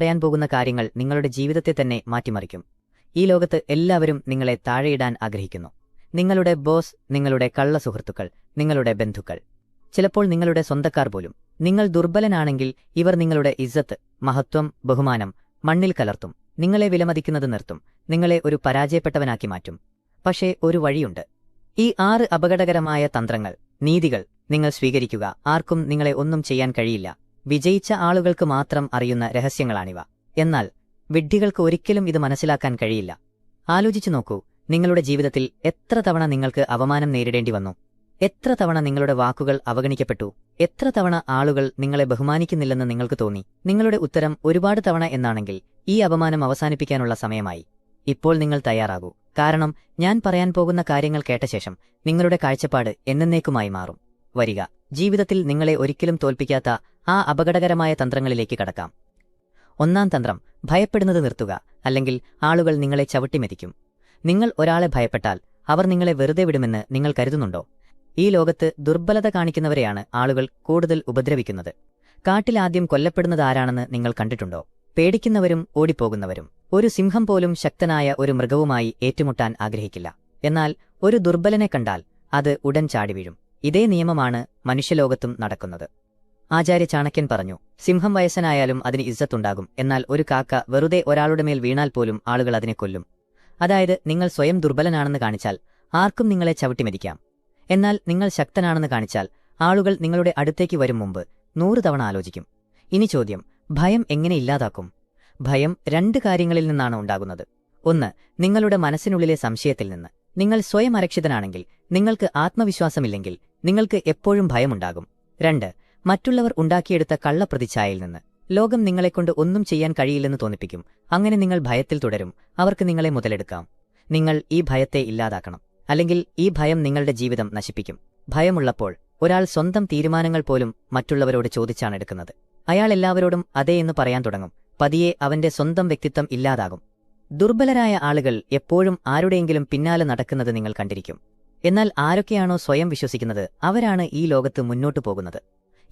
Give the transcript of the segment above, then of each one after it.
പറയാൻ പോകുന്ന കാര്യങ്ങൾ നിങ്ങളുടെ ജീവിതത്തെ തന്നെ മാറ്റിമറിക്കും. ഈ ലോകത്ത് എല്ലാവരും നിങ്ങളെ താഴെയിടാൻ ആഗ്രഹിക്കുന്നു. നിങ്ങളുടെ ബോസ് നിങ്ങളുടെ കള്ള സുഹൃത്തുക്കൾ നിങ്ങളുടെ ബന്ധുക്കൾ. ചിലപ്പോൾ നിങ്ങളുടെ സ്വന്തക്കാർ പോലും. നിങ്ങൾ ദുർബലനാണെങ്കിൽ ഇവർ നിങ്ങളുടെ ഇസ്സത്ത് മഹത്വം ബഹുമാനം മണ്ണിൽ കലർത്തും. നിങ്ങളെ വിലമതിക്കുന്നത് നിർത്തും. നിങ്ങളെ ഒരു പരാജയപ്പെട്ടവനാക്കി മാറ്റും. പക്ഷേ ഒരു വഴിയുണ്ട്. ഈ ആറ് അപകടകരമായ തന്ത്രങ്ങൾ നീതികൾ നിങ്ങൾ സ്വീകരിക്കുക. ആർക്കും നിങ്ങളെ ഒന്നും ചെയ്യാൻ കഴിയില്ല. വിജയിച്ച ആളുകൾക്ക് മാത്രം അറിയുന്ന രഹസ്യങ്ങളാണിവ. എന്നാൽ വിഡ്ഢികൾക്ക് ഒരിക്കലും ഇത് മനസ്സിലാക്കാൻ കഴിയില്ല. ആലോചിച്ചു നോക്കൂ നിങ്ങളുടെ ജീവിതത്തിൽ എത്ര തവണ നിങ്ങൾക്ക് അപമാനം നേരിടേണ്ടി വന്നു? എത്ര തവണ നിങ്ങളുടെ വാക്കുകൾ അവഗണിക്കപ്പെട്ടു? എത്ര തവണ ആളുകൾ നിങ്ങളെ ബഹുമാനിക്കുന്നില്ലെന്ന് നിങ്ങൾക്ക് തോന്നി? നിങ്ങളുടെ ഉത്തരം ഒരുപാട് തവണ എന്നാണെങ്കിൽ ഈ അപമാനം അവസാനിപ്പിക്കാനുള്ള സമയമായി. ഇപ്പോൾ നിങ്ങൾ തയ്യാറാകൂ. കാരണം ഞാൻ പറയാൻ പോകുന്ന കാര്യങ്ങൾ കേട്ട ശേഷം നിങ്ങളുടെ കാഴ്ചപ്പാട് എന്നേക്കുമായി മാറും. വരിക. ജീവിതത്തിൽ നിങ്ങളെ ഒരിക്കലും തോൽപ്പിക്കാത്ത ആ അപകടകരമായ തന്ത്രങ്ങളിലേക്ക് കടക്കാം. ഒന്നാം തന്ത്രം ഭയപ്പെടുന്നത് നിർത്തുക അല്ലെങ്കിൽ ആളുകൾ നിങ്ങളെ ചവിട്ടിമെതിക്കും. നിങ്ങൾ ഒരാളെ ഭയപ്പെട്ടാൽ അവർ നിങ്ങളെ വെറുതെ വിടുമെന്ന് നിങ്ങൾ കരുതുന്നുണ്ടോ? ഈ ലോകത്ത് ദുർബലത കാണിക്കുന്നവരെയാണ് ആളുകൾ കൂടുതൽ ഉപദ്രവിക്കുന്നത്. കാട്ടിലാദ്യം കൊല്ലപ്പെടുന്നത് ആരാണെന്ന് നിങ്ങൾ കണ്ടിട്ടുണ്ടോ? പേടിക്കുന്നവരും ഓടിപ്പോകുന്നവരും. ഒരു സിംഹം പോലും ശക്തനായ ഒരു മൃഗവുമായി ഏറ്റുമുട്ടാൻ ആഗ്രഹിക്കില്ല. എന്നാൽ ഒരു ദുർബലനെ കണ്ടാൽ അത് ഉടൻ ചാടി വീഴും ഇതേ നിയമമാണ് മനുഷ്യലോകത്തും നടക്കുന്നത്. ആചാര്യ ചാണക്യൻ പറഞ്ഞു സിംഹം വയസ്സനായാലും അതിന് ഇസ്സത്തുണ്ടാകും എന്നാൽ ഒരു കാക്ക വെറുതെ ഒരാളുടെ മേൽ വീണാൽ പോലും ആളുകൾ അതിനെ കൊല്ലും. അതായത് നിങ്ങൾ സ്വയം ദുർബലനാണെന്ന് കാണിച്ചാൽ ആർക്കും നിങ്ങളെ ചവിട്ടിമരിക്കാം. എന്നാൽ നിങ്ങൾ ശക്തനാണെന്ന് കാണിച്ചാൽ ആളുകൾ നിങ്ങളുടെ അടുത്തേക്ക് വരും മുമ്പ് നൂറ് തവണ ആലോചിക്കും. ഇനി ചോദ്യം ഭയം എങ്ങനെ ഇല്ലാതാക്കും? ഭയം രണ്ട് കാര്യങ്ങളിൽ നിന്നാണ് ഉണ്ടാകുന്നത്. ഒന്ന് നിങ്ങളുടെ മനസ്സിനുള്ളിലെ സംശയത്തിൽ നിന്ന്. നിങ്ങൾ സ്വയം അരക്ഷിതനാണെങ്കിൽ നിങ്ങൾക്ക് ആത്മവിശ്വാസമില്ലെങ്കിൽ നിങ്ങൾക്ക് എപ്പോഴും ഭയമുണ്ടാകും. രണ്ട് മറ്റുള്ളവർ ഉണ്ടാക്കിയെടുത്ത കള്ളപ്രതിച്ഛായയിൽ നിന്ന്. ലോകം നിങ്ങളെക്കൊണ്ട് ഒന്നും ചെയ്യാൻ കഴിയില്ലെന്ന് തോന്നിപ്പിക്കും. അങ്ങനെ നിങ്ങൾ ഭയത്തിൽ തുടരും. അവർക്ക് നിങ്ങളെ മുതലെടുക്കാം. നിങ്ങൾ ഈ ഭയത്തെ ഇല്ലാതാക്കണം. അല്ലെങ്കിൽ ഈ ഭയം നിങ്ങളുടെ ജീവിതം നശിപ്പിക്കും. ഭയമുള്ളപ്പോൾ ഒരാൾ സ്വന്തം തീരുമാനങ്ങൾ പോലും മറ്റുള്ളവരോട് ചോദിച്ചാണ് എടുക്കുന്നത്. അയാൾ എല്ലാവരോടും അതേ എന്ന് പറയാൻ തുടങ്ങും. പതിയെ അവന്റെ സ്വന്തം വ്യക്തിത്വം ഇല്ലാതാകും. ദുർബലരായ ആളുകൾ എപ്പോഴും ആരുടെയെങ്കിലും പിന്നാലെ നടക്കുന്നത് നിങ്ങൾ കണ്ടിരിക്കും. എന്നാൽ ആരൊക്കെയാണോ സ്വയം വിശ്വസിക്കുന്നത് അവരാണ് ഈ ലോകത്ത് മുന്നോട്ടു പോകുന്നത്.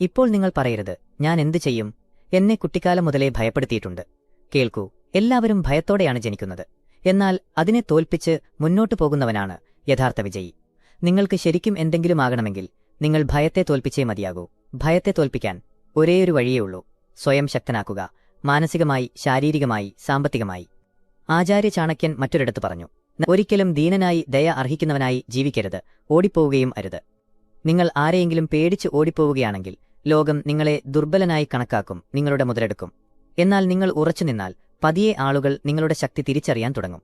ഇപ്പോൾ നിങ്ങൾ പറയരുത്. ഞാൻ എന്തു ചെയ്യും? എന്നെ കുട്ടിക്കാലം മുതലേ ഭയപ്പെടുത്തിയിട്ടുണ്ട്. കേൾക്കൂ എല്ലാവരും ഭയത്തോടെയാണ് ജനിക്കുന്നത്. എന്നാൽ അതിനെ തോൽപ്പിച്ച് മുന്നോട്ടു പോകുന്നവനാണ് യഥാർത്ഥ വിജയി. നിങ്ങൾക്ക് ശരിക്കും എന്തെങ്കിലും ആകണമെങ്കിൽ നിങ്ങൾ ഭയത്തെ തോൽപ്പിച്ചേ മതിയാകൂ. ഭയത്തെ തോൽപ്പിക്കാൻ ഒരേയൊരു വഴിയേ ഉള്ളൂ. സ്വയം ശക്തനാക്കുക. മാനസികമായി ശാരീരികമായി സാമ്പത്തികമായി. ആചാര്യ ചാണക്യൻ മറ്റൊരിടത്ത് പറഞ്ഞു ഒരിക്കലും ദീനനായി ദയ അർഹിക്കുന്നവനായി ജീവിക്കരുത്. ഓടിപ്പോവുകയും അരുത്. നിങ്ങൾ ആരെയെങ്കിലും പേടിച്ച് ഓടിപ്പോവുകയാണെങ്കിൽ ലോകം നിങ്ങളെ ദുർബലനായി കണക്കാക്കും നിങ്ങളുടെ മുതലെടുക്കും. എന്നാൽ നിങ്ങൾ ഉറച്ചു നിന്നാൽ പതിയെ ആളുകൾ നിങ്ങളുടെ ശക്തി തിരിച്ചറിയാൻ തുടങ്ങും.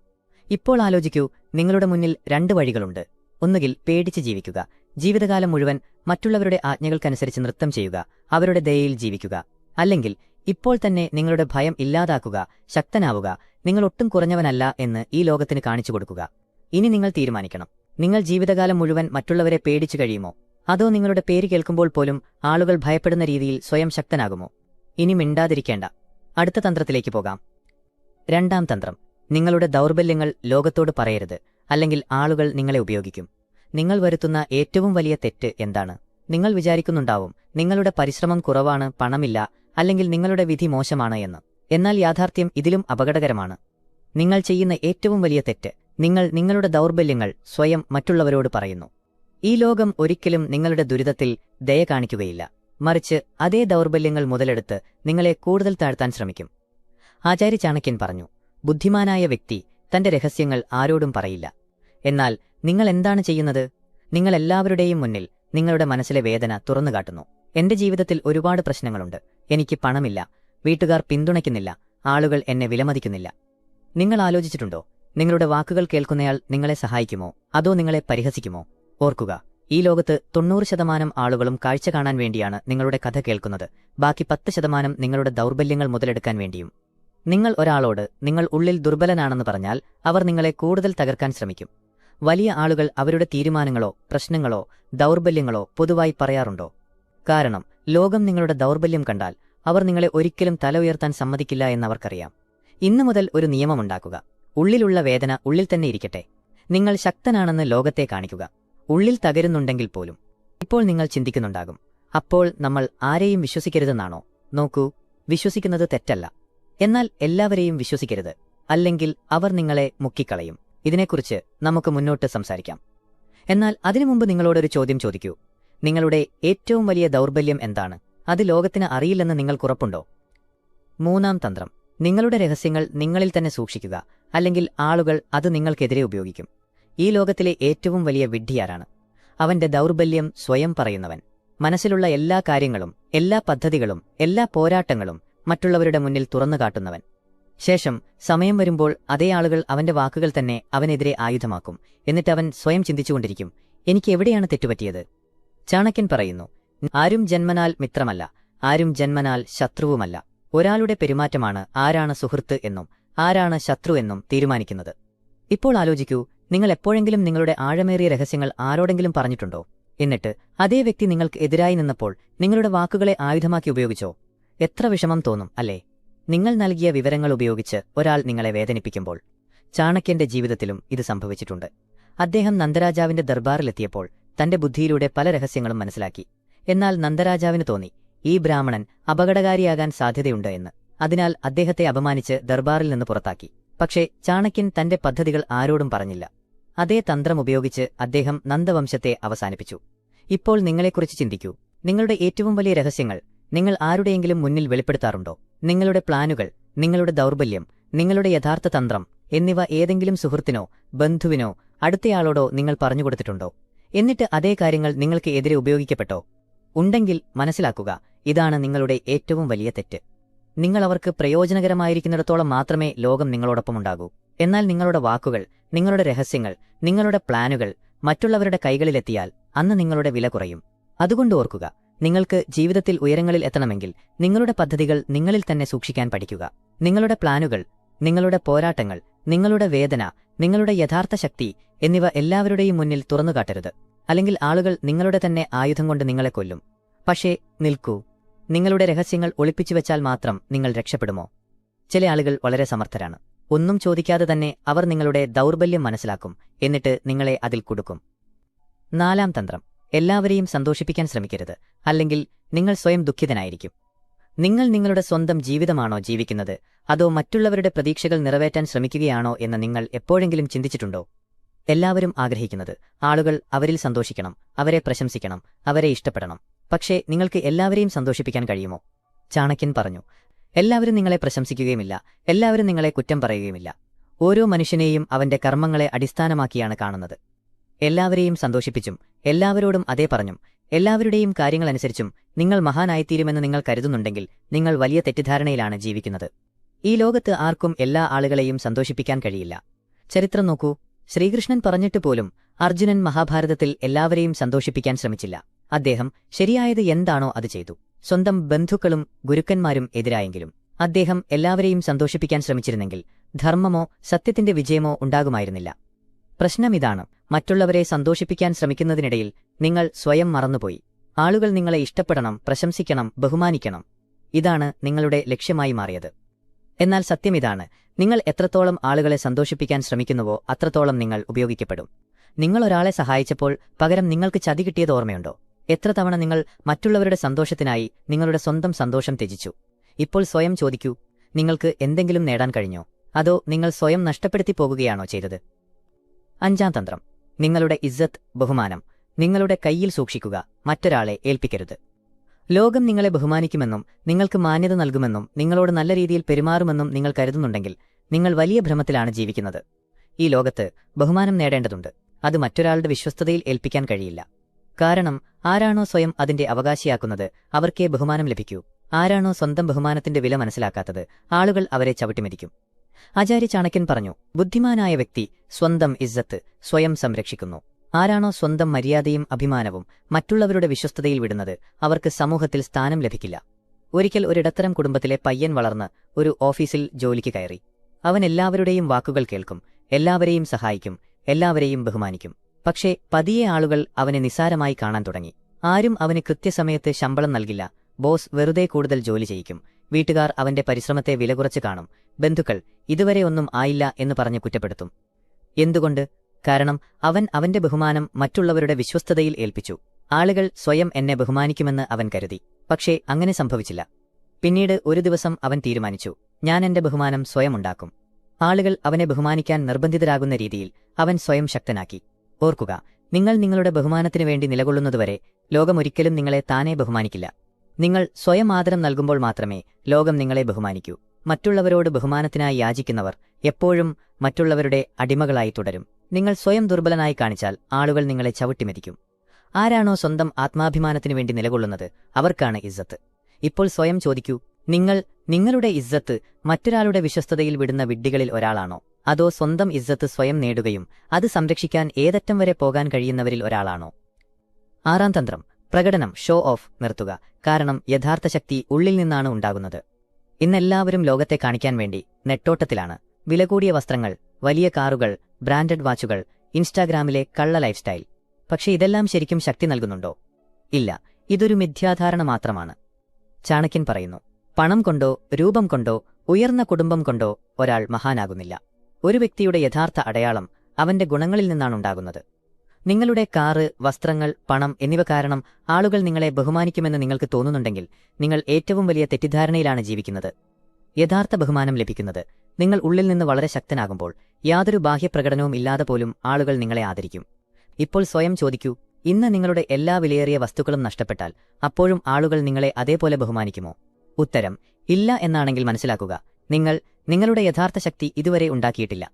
ഇപ്പോൾ ആലോചിക്കൂ നിങ്ങളുടെ മുന്നിൽ രണ്ട് വഴികളുണ്ട്. ഒന്നുകിൽ പേടിച്ച് ജീവിക്കുക ജീവിതകാലം മുഴുവൻ മറ്റുള്ളവരുടെ ആജ്ഞകൾക്കനുസരിച്ച് നൃത്തം ചെയ്യുക അവരുടെ ദയയിൽ ജീവിക്കുക. അല്ലെങ്കിൽ ഇപ്പോൾ തന്നെ നിങ്ങളുടെ ഭയം ഇല്ലാതാക്കുക ശക്തനാവുക നിങ്ങൾ ഒട്ടും കുറഞ്ഞവനല്ല എന്ന് ഈ ലോകത്തിന് കാണിച്ചു കൊടുക്കുക. ഇനി നിങ്ങൾ തീരുമാനിക്കണം. നിങ്ങൾ ജീവിതകാലം മുഴുവൻ മറ്റുള്ളവരെ പേടിച്ചു കഴിയുമോ? അതോ നിങ്ങളുടെ പേര് കേൾക്കുമ്പോൾ പോലും ആളുകൾ ഭയപ്പെടുന്ന രീതിയിൽ സ്വയം ശക്തനാകുമോ? ഇനി മിണ്ടാതിരിക്കേണ്ട. അടുത്ത തന്ത്രത്തിലേക്ക് പോകാം. രണ്ടാം തന്ത്രം. നിങ്ങളുടെ ദൗർബല്യങ്ങൾ ലോകത്തോട് പറയരുത് അല്ലെങ്കിൽ ആളുകൾ നിങ്ങളെ ഉപയോഗിക്കും. നിങ്ങൾ വരുത്തുന്ന ഏറ്റവും വലിയ തെറ്റ് എന്താണ്? നിങ്ങൾ വിചാരിക്കുന്നുണ്ടാവും നിങ്ങളുടെ പരിശ്രമം കുറവാണ് പണമില്ല അല്ലെങ്കിൽ നിങ്ങളുടെ വിധി മോശമാണ് എന്ന്. എന്നാൽ യാഥാർത്ഥ്യം ഇതിലും അപകടകരമാണ്. നിങ്ങൾ ചെയ്യുന്ന ഏറ്റവും വലിയ തെറ്റ് നിങ്ങൾ നിങ്ങളുടെ ദൗർബല്യങ്ങൾ സ്വയം മറ്റുള്ളവരോട് പറയുന്നു. ഈ ലോകം ഒരിക്കലും നിങ്ങളുടെ ദുരിതത്തിൽ ദയ കാണിക്കുകയില്ല. മറിച്ച് അതേ ദൗർബല്യങ്ങൾ മുതലെടുത്ത് നിങ്ങളെ കൂടുതൽ താഴ്ത്താൻ ശ്രമിക്കും. ആചാര്യ ചാണക്യൻ പറഞ്ഞു ബുദ്ധിമാനായ വ്യക്തി തന്റെ രഹസ്യങ്ങൾ ആരോടും പറയില്ല. എന്നാൽ നിങ്ങൾ എന്താണ് ചെയ്യുന്നത്? നിങ്ങൾ എല്ലാവരുടെയും മുന്നിൽ നിങ്ങളുടെ മനസ്സിലെ വേദന തുറന്നുകാട്ടുന്നു എന്റെ ജീവിതത്തിൽ ഒരുപാട് പ്രശ്നങ്ങളുണ്ട്. എനിക്ക് പണമില്ല. വീട്ടുകാർ പിന്തുണയ്ക്കുന്നില്ല. ആളുകൾ എന്നെ വിലമതിക്കുന്നില്ല. നിങ്ങൾ ആലോചിച്ചിട്ടുണ്ടോ? നിങ്ങളുടെ വാക്കുകൾ കേൾക്കുന്നയാൾ നിങ്ങളെ സഹായിക്കുമോ? അതോ നിങ്ങളെ പരിഹസിക്കുമോ? ഓർക്കുക ഈ ലോകത്ത് തൊണ്ണൂറ് ശതമാനം ആളുകളും കാഴ്ച കാണാൻ വേണ്ടിയാണ് നിങ്ങളുടെ കഥ കേൾക്കുന്നത്. ബാക്കി പത്ത് ശതമാനം നിങ്ങളുടെ ദൗർബല്യങ്ങൾ മുതലെടുക്കാൻ വേണ്ടിയും. നിങ്ങൾ ഒരാളോട് നിങ്ങൾ ഉള്ളിൽ ദുർബലനാണെന്ന് പറഞ്ഞാൽ അവർ നിങ്ങളെ കൂടുതൽ തകർക്കാൻ ശ്രമിക്കും. വലിയ ആളുകൾ അവരുടെ തീരുമാനങ്ങളോ പ്രശ്നങ്ങളോ ദൗർബല്യങ്ങളോ പൊതുവായി പറയാറുണ്ടോ? കാരണം ലോകം നിങ്ങളുടെ ദൗർബല്യം കണ്ടാൽ അവർ നിങ്ങളെ ഒരിക്കലും തല ഉയർത്താൻ സമ്മതിക്കില്ല എന്നവർക്കറിയാം. ഇന്നു മുതൽ ഒരു നിയമമുണ്ടാക്കുക. ഉള്ളിലുള്ള വേദന ഉള്ളിൽ തന്നെ ഇരിക്കട്ടെ. നിങ്ങൾ ശക്തനാണെന്ന് ലോകത്തെ കാണിക്കുക. ഉള്ളിൽ തകരുന്നുണ്ടെങ്കിൽ പോലും. ഇപ്പോൾ നിങ്ങൾ ചിന്തിക്കുന്നുണ്ടാകും. അപ്പോൾ നമ്മൾ ആരെയും വിശ്വസിക്കരുതെന്നാണോ? നോക്കൂ വിശ്വസിക്കുന്നത് തെറ്റല്ല. എന്നാൽ എല്ലാവരെയും വിശ്വസിക്കരുത്. അല്ലെങ്കിൽ അവർ നിങ്ങളെ മുക്കിക്കളയും. ഇതിനെക്കുറിച്ച് നമുക്ക് മുന്നോട്ട് സംസാരിക്കാം. എന്നാൽ അതിനു മുമ്പ് നിങ്ങളോടൊരു ചോദ്യം ചോദിക്കൂ. നിങ്ങളുടെ ഏറ്റവും വലിയ ദൗർബല്യം എന്താണ്? അത് ലോകത്തിന് അറിയില്ലെന്ന് നിങ്ങൾക്കുറപ്പുണ്ടോ മൂന്നാം തന്ത്രം. നിങ്ങളുടെ രഹസ്യങ്ങൾ നിങ്ങളിൽ തന്നെ സൂക്ഷിക്കുക. അല്ലെങ്കിൽ ആളുകൾ അത് നിങ്ങൾക്കെതിരെ ഉപയോഗിക്കും. ഈ ലോകത്തിലെ ഏറ്റവും വലിയ വിഡ്ഢിയാരാണ്. അവന്റെ ദൗർബല്യം സ്വയം പറയുന്നവൻ. മനസ്സിലുള്ള എല്ലാ കാര്യങ്ങളും എല്ലാ പദ്ധതികളും എല്ലാ പോരാട്ടങ്ങളും മറ്റുള്ളവരുടെ മുന്നിൽ തുറന്നു കാട്ടുന്നവൻ. ശേഷം സമയം വരുമ്പോൾ അതേ ആളുകൾ അവന്റെ വാക്കുകൾ തന്നെ അവനെതിരെ ആയുധമാക്കും. എന്നിട്ട് അവൻ സ്വയം ചിന്തിച്ചുകൊണ്ടിരിക്കും എനിക്ക് എവിടെയാണ് തെറ്റുപറ്റിയത്? ചാണക്യൻ പറയുന്നു ആരും ജന്മനാൽ മിത്രമല്ല ആരും ജന്മനാൽ ശത്രുവുമല്ല. ഒരാളുടെ പെരുമാറ്റമാണ് ആരാണ് സുഹൃത്ത് എന്നും ആരാണ് ശത്രു എന്നും തീരുമാനിക്കുന്നത്. ഇപ്പോൾ ആലോചിക്കൂ നിങ്ങൾ എപ്പോഴെങ്കിലും നിങ്ങളുടെ ആഴമേറിയ രഹസ്യങ്ങൾ ആരോടെങ്കിലും പറഞ്ഞിട്ടുണ്ടോ? എന്നിട്ട് അതേ വ്യക്തി നിങ്ങൾക്ക് എതിരായി നിന്നപ്പോൾ നിങ്ങളുടെ വാക്കുകളെ ആയുധമാക്കി ഉപയോഗിച്ചോ? എത്ര വിഷമം തോന്നും അല്ലേ? നിങ്ങൾ നൽകിയ വിവരങ്ങൾ ഉപയോഗിച്ച് ഒരാൾ നിങ്ങളെ വേദനിപ്പിക്കുമ്പോൾ ചാണക്യന്റെ ജീവിതത്തിലും ഇത് സംഭവിച്ചിട്ടുണ്ട്. അദ്ദേഹം നന്ദരാജാവിന്റെ ദർബാറിലെത്തിയപ്പോൾ തന്റെ ബുദ്ധിയിലൂടെ പല രഹസ്യങ്ങളും മനസ്സിലാക്കി. എന്നാൽ നന്ദരാജാവിന് തോന്നി ഈ ബ്രാഹ്മണൻ അപകടകാരിയാകാൻ സാധ്യതയുണ്ട് എന്ന്. അതിനാൽ അദ്ദേഹത്തെ അപമാനിച്ച് ദർബാറിൽ നിന്ന് പുറത്താക്കി. പക്ഷേ ചാണക്യൻ തന്റെ പദ്ധതികൾ ആരോടും പറഞ്ഞില്ല. അതേ തന്ത്രം ഉപയോഗിച്ച് അദ്ദേഹം നന്ദവംശത്തെ അവസാനിപ്പിച്ചു. ഇപ്പോൾ നിങ്ങളെക്കുറിച്ച് ചിന്തിക്കൂ. നിങ്ങളുടെ ഏറ്റവും വലിയ രഹസ്യങ്ങൾ നിങ്ങൾ ആരുടെയെങ്കിലും മുന്നിൽ വെളിപ്പെടുത്താറുണ്ടോ? നിങ്ങളുടെ പ്ലാനുകൾ നിങ്ങളുടെ ദൗർബല്യം നിങ്ങളുടെ യഥാർത്ഥ തന്ത്രം എന്നിവ ഏതെങ്കിലും സുഹൃത്തിനോ ബന്ധുവിനോ അടുത്തയാളോടോ നിങ്ങൾ പറഞ്ഞുകൊടുത്തിട്ടുണ്ടോ എന്നിട്ട് അതേ കാര്യങ്ങൾ നിങ്ങൾക്ക് എതിരെ ഉപയോഗിക്കപ്പെട്ടോ? ഉണ്ടെങ്കിൽ മനസ്സിലാക്കുക ഇതാണ് നിങ്ങളുടെ ഏറ്റവും വലിയ തെറ്റ്. നിങ്ങളവർക്ക് പ്രയോജനകരമായിരിക്കുന്നിടത്തോളം മാത്രമേ ലോകം നിങ്ങളോടൊപ്പമുണ്ടാകൂ എന്നാൽ നിങ്ങളുടെ വാക്കുകൾ നിങ്ങളുടെ രഹസ്യങ്ങൾ നിങ്ങളുടെ പ്ലാനുകൾ മറ്റുള്ളവരുടെ കൈകളിലെത്തിയാൽ അന്ന് നിങ്ങളുടെ വില കുറയും. അതുകൊണ്ട് ഓർക്കുക നിങ്ങൾക്ക് ജീവിതത്തിൽ ഉയരങ്ങളിൽ എത്തണമെങ്കിൽ നിങ്ങളുടെ പദ്ധതികൾ നിങ്ങളിൽ തന്നെ സൂക്ഷിക്കാൻ പഠിക്കുക. നിങ്ങളുടെ പ്ലാനുകൾ നിങ്ങളുടെ പോരാട്ടങ്ങൾ നിങ്ങളുടെ വേദന നിങ്ങളുടെ യഥാർത്ഥ ശക്തി എന്നിവ എല്ലാവരുടെയും മുന്നിൽ തുറന്നുകാട്ടരുത് അല്ലെങ്കിൽ ആളുകൾ നിങ്ങളുടെ തന്നെ ആയുധം കൊണ്ട് നിങ്ങളെ കൊല്ലും. പക്ഷേ നിൽക്കൂ. നിങ്ങളുടെ രഹസ്യങ്ങൾ ഒളിപ്പിച്ചു വെച്ചാൽ മാത്രം നിങ്ങൾ രക്ഷപ്പെടുമോ? ചില ആളുകൾ വളരെ സമർത്ഥരാണ്. ഒന്നും ചോദിക്കാതെ തന്നെ അവർ നിങ്ങളുടെ ദൗർബല്യം മനസ്സിലാക്കും എന്നിട്ട് നിങ്ങളെ അതിൽ കൊടുക്കും. നാലാം തന്ത്രം. എല്ലാവരെയും സന്തോഷിപ്പിക്കാൻ ശ്രമിക്കരുത് അല്ലെങ്കിൽ നിങ്ങൾ സ്വയം ദുഃഖിതനായിരിക്കും. നിങ്ങൾ നിങ്ങളുടെ സ്വന്തം ജീവിതമാണോ ജീവിക്കുന്നത് അതോ മറ്റുള്ളവരുടെ പ്രതീക്ഷകൾ നിറവേറ്റാൻ ശ്രമിക്കുകയാണോ എന്ന് നിങ്ങൾ എപ്പോഴെങ്കിലും ചിന്തിച്ചിട്ടുണ്ടോ? എല്ലാവരും ആഗ്രഹിക്കുന്നത് ആളുകൾ അവരിൽ സന്തോഷിക്കണം അവരെ പ്രശംസിക്കണം അവരെ ഇഷ്ടപ്പെടണം. പക്ഷേ നിങ്ങൾക്ക് എല്ലാവരെയും സന്തോഷിപ്പിക്കാൻ കഴിയുമോ? ചാണക്യൻ പറഞ്ഞു എല്ലാവരും നിങ്ങളെ പ്രശംസിക്കുകയുമില്ല. എല്ലാവരും നിങ്ങളെ കുറ്റം പറയുകയുമില്ല. ഓരോ മനുഷ്യനെയും അവന്റെ കർമ്മങ്ങളെ അടിസ്ഥാനമാക്കിയാണ് കാണുന്നത്. എല്ലാവരെയും സന്തോഷിപ്പിച്ചും എല്ലാവരോടും അതേ പറഞ്ഞും എല്ലാവരുടെയും കാര്യങ്ങളനുസരിച്ചും നിങ്ങൾ മഹാനായിത്തീരുമെന്ന് നിങ്ങൾ കരുതുന്നുണ്ടെങ്കിൽ നിങ്ങൾ വലിയ തെറ്റിദ്ധാരണയിലാണ് ജീവിക്കുന്നത്. ഈ ലോകത്ത് ആർക്കും എല്ലാ ആളുകളെയും സന്തോഷിപ്പിക്കാൻ കഴിയില്ല. ചരിത്രം നോക്കൂ. ശ്രീകൃഷ്ണൻ പറഞ്ഞിട്ട് പോലും അർജുനൻ മഹാഭാരതത്തിൽ എല്ലാവരെയും സന്തോഷിപ്പിക്കാൻ ശ്രമിച്ചില്ല. അദ്ദേഹം ശരിയായത് എന്താണോ അത് ചെയ്തു. സ്വന്തം ബന്ധുക്കളും ഗുരുക്കന്മാരും എതിരായെങ്കിലും അദ്ദേഹം എല്ലാവരെയും സന്തോഷിപ്പിക്കാൻ ശ്രമിച്ചിരുന്നെങ്കിൽ ധർമ്മമോ സത്യത്തിന്റെ വിജയമോ ഉണ്ടാകുമായിരുന്നില്ല. പ്രശ്നമിതാണ് മറ്റുള്ളവരെ സന്തോഷിപ്പിക്കാൻ ശ്രമിക്കുന്നതിനിടയിൽ നിങ്ങൾ സ്വയം മറന്നുപോയി. ആളുകൾ നിങ്ങളെ ഇഷ്ടപ്പെടണം പ്രശംസിക്കണം ബഹുമാനിക്കണം. ഇതാണ് നിങ്ങളുടെ ലക്ഷ്യമായി മാറിയത്. എന്നാൽ സത്യമിതാണ് നിങ്ങൾ എത്രത്തോളം ആളുകളെ സന്തോഷിപ്പിക്കാൻ ശ്രമിക്കുന്നുവോ അത്രത്തോളം നിങ്ങൾ ഉപയോഗിക്കപ്പെടും. നിങ്ങളൊരാളെ സഹായിച്ചപ്പോൾ പകരം നിങ്ങൾക്ക് ചതി കിട്ടിയത് ഓർമ്മയുണ്ടോ? എത്ര തവണ നിങ്ങൾ മറ്റുള്ളവരുടെ സന്തോഷത്തിനായി നിങ്ങളുടെ സ്വന്തം സന്തോഷം ത്യജിച്ചു? ഇപ്പോൾ സ്വയം ചോദിക്കൂ നിങ്ങൾക്ക് എന്തെങ്കിലും നേടാൻ കഴിഞ്ഞോ? അതോ നിങ്ങൾ സ്വയം നഷ്ടപ്പെടുത്തി പോകുകയാണോ ചെയ്തത്? അഞ്ചാം തന്ത്രം നിങ്ങളുടെ ഇസ്സത്ത് ബഹുമാനം നിങ്ങളുടെ കയ്യിൽ സൂക്ഷിക്കുക മറ്റൊരാളെ ഏൽപ്പിക്കരുത്. ലോകം നിങ്ങളെ ബഹുമാനിക്കുമെന്നും നിങ്ങൾക്ക് മാന്യത നൽകുമെന്നും നിങ്ങളോട് നല്ല രീതിയിൽ പെരുമാറുമെന്നും നിങ്ങൾ കരുതുന്നുണ്ടെങ്കിൽ നിങ്ങൾ വലിയ ഭ്രമത്തിലാണ് ജീവിക്കുന്നത്. ഈ ലോകത്ത് ബഹുമാനം നേടേണ്ടതുണ്ട്. അത് മറ്റൊരാളുടെ വിശ്വസ്തതയിൽ ഏൽപ്പിക്കാൻ കഴിയില്ല. കാരണം ആരാണോ സ്വയം അതിന്റെ അവകാശിയാക്കുന്നത് അവർക്കേ ബഹുമാനം ലഭിക്കൂ. ആരാണോ സ്വന്തം ബഹുമാനത്തിന്റെ വില മനസ്സിലാക്കാത്തത് ആളുകൾ അവരെ ചവിട്ടിമരിക്കും. ആചാര്യ ചാണക്യൻ പറഞ്ഞു ബുദ്ധിമാനായ വ്യക്തി സ്വന്തം ഇസ്സത്ത് സ്വയം സംരക്ഷിക്കുന്നു. ആരാണോ സ്വന്തം മര്യാദയും അഭിമാനവും മറ്റുള്ളവരുടെ വിശ്വസ്തതയിൽ വിടുന്നത് അവർക്ക് സമൂഹത്തിൽ സ്ഥാനം ലഭിക്കില്ല. ഒരിക്കൽ ഒരിടത്തരം കുടുംബത്തിലെ പയ്യൻ വളർന്ന് ഒരു ഓഫീസിൽ ജോലിക്ക് കയറി. അവൻ എല്ലാവരുടെയും വാക്കുകൾ കേൾക്കും എല്ലാവരെയും സഹായിക്കും എല്ലാവരെയും ബഹുമാനിക്കും. പക്ഷേ പതിയെ ആളുകൾ അവനെ നിസാരമായി കാണാൻ തുടങ്ങി. ആരും അവന് കൃത്യസമയത്ത് ശമ്പളം നൽകില്ല. ബോസ് വെറുതെ കൂടുതൽ ജോലി ചെയ്യിക്കും. വീട്ടുകാർ അവന്റെ പരിശ്രമത്തെ വില കുറച്ച് കാണും. ബന്ധുക്കൾ ഇതുവരെ ഒന്നും ആയില്ല എന്ന് പറഞ്ഞ് കുറ്റപ്പെടുത്തും. എന്തുകൊണ്ട്? കാരണം അവൻ അവന്റെ ബഹുമാനം മറ്റുള്ളവരുടെ വിശ്വസ്തതയിൽ ഏൽപ്പിച്ചു. ആളുകൾ സ്വയം എന്നെ ബഹുമാനിക്കുമെന്ന് അവൻ കരുതി. പക്ഷേ അങ്ങനെ സംഭവിച്ചില്ല. പിന്നീട് ഒരു ദിവസം അവൻ തീരുമാനിച്ചു. ഞാൻ എന്റെ ബഹുമാനം സ്വയം ഉണ്ടാക്കും. ആളുകൾ അവനെ ബഹുമാനിക്കാൻ നിർബന്ധിതരാകുന്ന രീതിയിൽ അവൻ സ്വയം ശക്തനാക്കി. ഓർക്കുക നിങ്ങൾ നിങ്ങളുടെ ബഹുമാനത്തിനു വേണ്ടി നിലകൊള്ളുന്നതുവരെ ലോകമൊരിക്കലും നിങ്ങളെ താനേ ബഹുമാനിക്കില്ല. നിങ്ങൾ സ്വയം ആദരം നൽകുമ്പോൾ മാത്രമേ ലോകം നിങ്ങളെ ബഹുമാനിക്കൂ. മറ്റുള്ളവരോട് ബഹുമാനത്തിനായി യാചിക്കുന്നവർ എപ്പോഴും മറ്റുള്ളവരുടെ അടിമകളായി തുടരും. നിങ്ങൾ സ്വയം ദുർബലനായി കാണിച്ചാൽ ആളുകൾ നിങ്ങളെ ചവിട്ടിമെതിക്കും. ആരാണോ സ്വന്തം ആത്മാഭിമാനത്തിനു വേണ്ടി നിലകൊള്ളുന്നത് അവർക്കാണ് ഇസ്സത്ത്. ഇപ്പോൾ സ്വയം ചോദിക്കൂ നിങ്ങൾ നിങ്ങളുടെ ഇസ്സത്ത് മറ്റൊരാളുടെ വിശ്വസ്തതയിൽ വിടുന്ന വിഡ്ഢികളിൽ ഒരാളാണോ? അതോ സ്വന്തം ഇസ്സത്ത് സ്വയം നേടുകയും അത് സംരക്ഷിക്കാൻ ഏതറ്റം വരെ പോകാൻ കഴിയുന്നവരിൽ ഒരാളാണോ? ആറാം തന്ത്രം. പ്രകടനം ഷോ ഓഫ് നിർത്തുക. കാരണം യഥാർത്ഥ ശക്തി ഉള്ളിൽ നിന്നാണ് ഉണ്ടാകുന്നത്. ഇന്നെല്ലാവരും ലോകത്തെ കാണിക്കാൻ വേണ്ടി നെട്ടോട്ടത്തിലാണ്. വില കൂടിയ വസ്ത്രങ്ങൾ വലിയ കാറുകൾ ബ്രാൻഡഡ് വാച്ചുകൾ ഇൻസ്റ്റാഗ്രാമിലെ കള്ള ലൈഫ് സ്റ്റൈൽ പക്ഷേ ഇതെല്ലാം ശരിക്കും ശക്തി നൽകുന്നുണ്ടോ? ഇല്ല. ഇതൊരു മിഥ്യാധാരണ മാത്രമാണ്. ചാണക്യൻ പറയുന്നു പണം കൊണ്ടോ രൂപം കൊണ്ടോ ഉയർന്ന കുടുംബം കൊണ്ടോ ഒരാൾ മഹാനാകുന്നില്ല. ഒരു വ്യക്തിയുടെ യഥാർത്ഥ അടയാളം അവന്റെ ഗുണങ്ങളിൽ നിന്നാണ് ഉണ്ടാകുന്നത്. നിങ്ങളുടെ കാറ് വസ്ത്രങ്ങൾ പണം എന്നിവ കാരണം ആളുകൾ നിങ്ങളെ ബഹുമാനിക്കുമെന്ന് നിങ്ങൾക്ക് തോന്നുന്നുണ്ടെങ്കിൽ നിങ്ങൾ ഏറ്റവും വലിയ തെറ്റിദ്ധാരണയിലാണ് ജീവിക്കുന്നത്. യഥാർത്ഥ ബഹുമാനം ലഭിക്കുന്നത് നിങ്ങൾ ഉള്ളിൽ നിന്ന് വളരെ ശക്തനാകുമ്പോൾ യാതൊരു ബാഹ്യപ്രകടനവും ഇല്ലാതെ പോലും ആളുകൾ നിങ്ങളെ ആദരിക്കും. ഇപ്പോൾ സ്വയം ചോദിക്കൂ ഇന്ന് നിങ്ങളുടെ എല്ലാ വിലയേറിയ വസ്തുക്കളും നഷ്ടപ്പെട്ടാൽ അപ്പോഴും ആളുകൾ നിങ്ങളെ അതേപോലെ ബഹുമാനിക്കുമോ? ഉത്തരം ഇല്ല എന്നാണെങ്കിൽ മനസ്സിലാക്കുക നിങ്ങൾ നിങ്ങളുടെ യഥാർത്ഥ ശക്തി ഇതുവരെ ഉണ്ടാക്കിയിട്ടില്ല.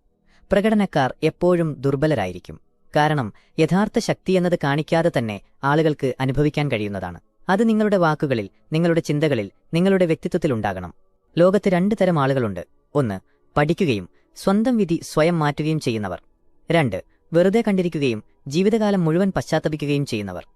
പ്രകടനക്കാർ എപ്പോഴും ദുർബലരായിരിക്കും. കാരണം യഥാർത്ഥ ശക്തി എന്നത് കാണിക്കാതെ തന്നെ ആളുകൾക്ക് അനുഭവിക്കാൻ കഴിയുന്നതാണ്. അത് നിങ്ങളുടെ വാക്കുകളിൽ നിങ്ങളുടെ ചിന്തകളിൽ നിങ്ങളുടെ വ്യക്തിത്വത്തിൽ ഉണ്ടാകണം. ലോകത്ത് രണ്ട് തരം ആളുകളുണ്ട്. ഒന്ന് പഠിക്കുകയും സ്വന്തം വിധി സ്വയം മാറ്റുകയും ചെയ്യുന്നവർ. രണ്ട് വെറുതെ കണ്ടിരിക്കുകയും ജീവിതകാലം മുഴുവൻ പശ്ചാത്തപിക്കുകയും ചെയ്യുന്നവർ.